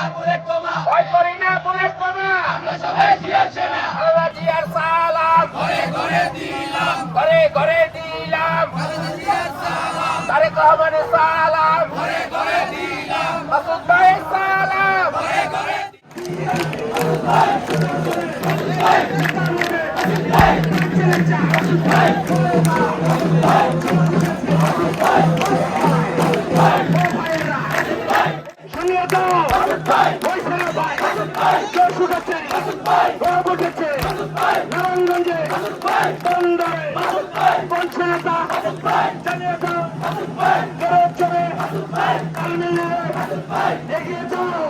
না বুলেট বোমা ভয় করি না বুলেট বোমা আমরা সবাই জিয়া সেনা। আমরা জিয়ার সালাম। ঘরে ঘরে দিলাম। ঘরে ঘরে দিলাম। জিয়ার সালাম। তারেক রহমানের সালাম। ঘরে ঘরে দিলাম। মাসুদ ভাইয়ের সালাম। ঘরে ঘরে দিলাম দাও কেরো চলে কালমিলে এগিয়ে যাও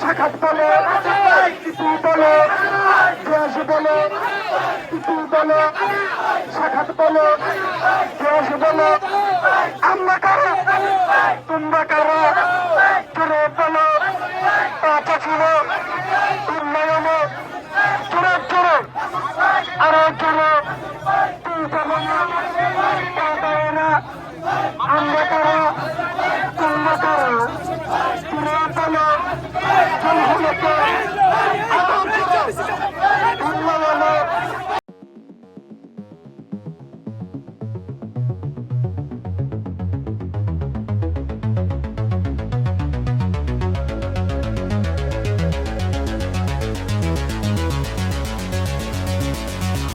সাক্ষাৎ বলে টিপু বলে জয়াস বলে, টিপু বলে, সাক্ষাৎ বলে জয়াস বলে। আমরা কারা? তোমরা কারা কেন বলো পাঁচা ছিল